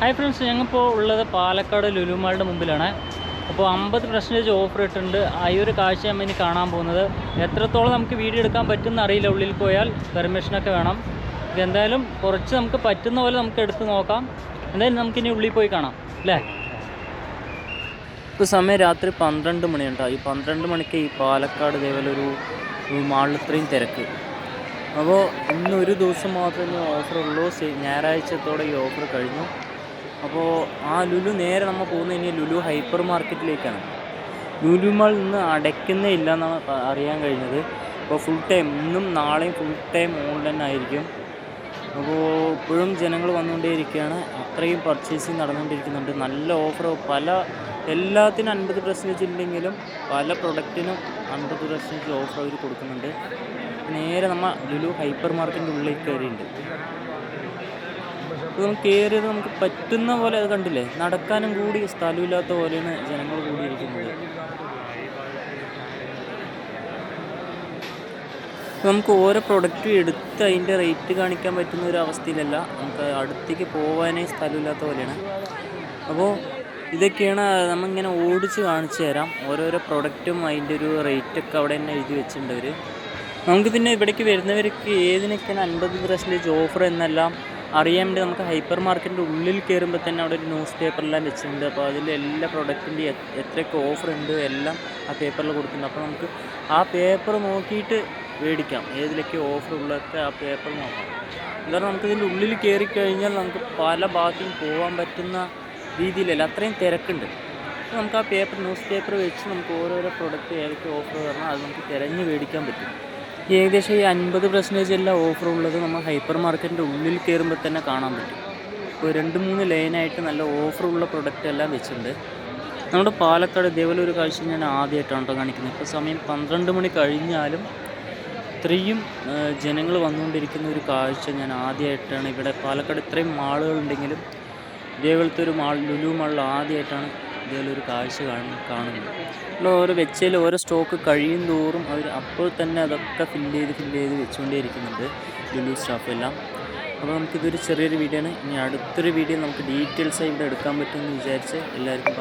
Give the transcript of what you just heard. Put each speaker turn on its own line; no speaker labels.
Hi friends ഞങ്ങളിപ്പോൾ ഉള്ളത് പാലക്കാട് ലുലുമാളുടെ മുമ്പിലാണ്. അപ്പോൾ അമ്പത് പെർസെന്റേജ് ഓഫർ ഇട്ടുണ്ട് ആ ഒരു കാഴ്ച നമ്മൾ ഇനി കാണാൻ പോകുന്നത്. എത്രത്തോളം നമുക്ക് വീഡിയോ എടുക്കാൻ പറ്റുമെന്ന് അറിയില്ല. ഉള്ളിൽ പോയാൽ പെർമിഷനൊക്കെ വേണം. ഇത് എന്തായാലും കുറച്ച് നമുക്ക് പറ്റുന്ന പോലെ നമുക്ക് എടുത്ത് നോക്കാം. എന്തായാലും നമുക്കിനി ഉള്ളിൽ പോയി കാണാം. അല്ലേ? ഇപ്പോൾ സമയം രാത്രി പന്ത്രണ്ട് മണിയുണ്ടാവും ഈ പന്ത്രണ്ട് മണിക്ക് ഈ പാലക്കാട് ഇതേപോലെ ഒരു മാളിൽ ഇത്രയും തിരക്ക്. അപ്പോൾ ഇന്നൊരു ദിവസം മാത്രമേ ഓഫർ ഉള്ളൂ. ഞായറാഴ്ചത്തോടെ ഈ ഓഫർ കഴിഞ്ഞു. അപ്പോൾ ആ ലുലു നേരെ നമ്മൾ പോകുന്നത് ഇനി ലുലു ഹൈപ്പർ മാർക്കറ്റിലേക്കാണ്. ലുലു മാൾ ഇന്ന് അടയ്ക്കുന്നേ ഇല്ല എന്നാണ് അറിയാൻ കഴിഞ്ഞത്. അപ്പോൾ ഫുൾ ടൈം ഇന്നും നാളെയും ഫുൾ ടൈം ഓൺലൈൻ ആയിരിക്കും. അപ്പോൾ ഇപ്പോഴും ജനങ്ങൾ വന്നുകൊണ്ടേയിരിക്കുകയാണ്. അത്രയും പർച്ചേസിങ് നടന്നുകൊണ്ടിരിക്കുന്നുണ്ട്. നല്ല ഓഫർ പല എല്ലാത്തിനും അൻപത് പെർസെന്റേജ് ഇല്ലെങ്കിലും പല പ്രൊഡക്റ്റിനും അൻപത് പെർസെന്റേജ് ഓഫർ അവർ കൊടുക്കുന്നുണ്ട്. നേരെ നമ്മൾ ലുലു ഹൈപ്പർ മാർക്കറ്റിന്റെ ഉള്ളിൽ കയറിയിട്ടുണ്ട്. നമുക്ക് കയറിയത് നമുക്ക് പറ്റുന്ന പോലെ അത് കണ്ടില്ലേ? നടക്കാനും കൂടി സ്ഥലമില്ലാത്ത പോലെയാണ് ജനങ്ങൾ കൂടിയിരിക്കുന്നത്. നമുക്ക് ഓരോ പ്രൊഡക്റ്റും എടുത്ത് അതിന്റെ റേറ്റ് കാണിക്കാൻ പറ്റുന്ന ഒരു അവസ്ഥയിലല്ല. നമുക്ക് അടുത്തേക്ക് പോകാനേ സ്ഥലമില്ലാത്ത പോലെയാണ്. അപ്പോൾ ഇതൊക്കെയാണ് നമ്മളിങ്ങനെ ഓടിച്ച് കാണിച്ചു തരാം. ഓരോരോ പ്രൊഡക്റ്റും അതിന്റെ ഒരു റേറ്റൊക്കെ അവിടെ തന്നെ എഴുതി വെച്ചിട്ടുണ്ട് അവർ നമുക്ക് പിന്നെ ഇവിടേക്ക് വരുന്നവർക്ക് ഏതിനൊക്കെയാണ് അൻപത് പെർസെന്റേജ് ഓഫർ എന്നെല്ലാം വേണ്ടി നമുക്ക് ഹൈപ്പർ മാർക്കറ്റിന്റെ ഉള്ളിൽ കയറുമ്പോൾ തന്നെ അവിടെ ഒരു ന്യൂസ് പേപ്പറെല്ലാം വെച്ചിട്ടുണ്ട്. അപ്പോൾ അതിൽ എല്ലാ പ്രൊഡക്റ്റിന്റെ എത്രയൊക്കെ ഓഫർ ഉണ്ട് എല്ലാം ആ പേപ്പറിൽ കൊടുക്കുന്നുണ്ട് അപ്പോൾ നമുക്ക് ആ പേപ്പർ നോക്കിയിട്ട് മേടിക്കാം. ഏതിലൊക്കെ ഓഫർ ഉള്ളതൊക്കെ ആ പേപ്പർ നോക്കാം. എന്തായാലും നമുക്ക് ഇതിന്റെ ഉള്ളിൽ കയറി കഴിഞ്ഞാൽ നമുക്ക് പല ഭാഗത്തും പോകാൻ പറ്റുന്ന രീതിയിലല്ല അത്രയും തിരക്കുണ്ട്. അപ്പോൾ നമുക്ക് ആ പേപ്പർ ന്യൂസ് പേപ്പർ വെച്ച് നമുക്ക് ഓരോരോ പ്രൊഡക്റ്റ് ഏതൊക്കെ ഓഫർ വരണം അത് നമുക്ക് തിരഞ്ഞ് മേടിക്കാൻ പറ്റും. ഏകദേശം ഈ അൻപത് പെർസെന്റേജ് എല്ലാം ഓഫർ ഉള്ളത് നമ്മൾ ഹൈപ്പർ മാർക്കറ്റിന്റെ ഉള്ളിൽ കയറുമ്പോൾ തന്നെ കാണാൻ പറ്റും. ഇപ്പോൾ രണ്ട് മൂന്ന് ലൈനായിട്ട് നല്ല ഓഫറുള്ള പ്രൊഡക്റ്റ് എല്ലാം വെച്ചിട്ടുണ്ട്. നമ്മുടെ പാലക്കാട് ഇതേപോലെ ഒരു കാഴ്ച ഞാൻ ആദ്യമായിട്ടാണ് കേട്ടോ കാണിക്കുന്നത്. ഇപ്പോൾ സമയം പന്ത്രണ്ട് മണി കഴിഞ്ഞാലും ഇത്രയും ജനങ്ങൾ വന്നുകൊണ്ടിരിക്കുന്ന ഒരു കാഴ്ച ഞാൻ ആദ്യമായിട്ടാണ് ഇവിടെ. പാലക്കാട് ഇത്രയും മാളുകളുണ്ടെങ്കിലും ഇതേപോലത്തെ ഒരു മാൾ ലുലു മാളിൽ ആദ്യമായിട്ടാണ് ഇതേപോലെ ഒരു കാഴ്ച കാണുന്നത് നമ്മൾ ഓരോ വെച്ചതിൽ ഓരോ സ്റ്റോക്ക് കഴിയും തോറും അവർ അപ്പോൾ തന്നെ അതൊക്കെ ഫില്ല് ചെയ്ത് ഫില്ല് ചെയ്ത് വെച്ചുകൊണ്ടേയിരിക്കുന്നുണ്ട് ലുലു സ്റ്റാഫ് എല്ലാം. അപ്പോൾ നമുക്കിതൊരു ചെറിയൊരു വീഡിയോ ആണ്. ഇനി അടുത്തൊരു വീഡിയോ നമുക്ക് ഡീറ്റെയിൽസ് ഇവിടെ എടുക്കാൻ പറ്റുമെന്ന് വിചാരിച്ച് എല്ലാവർക്കും.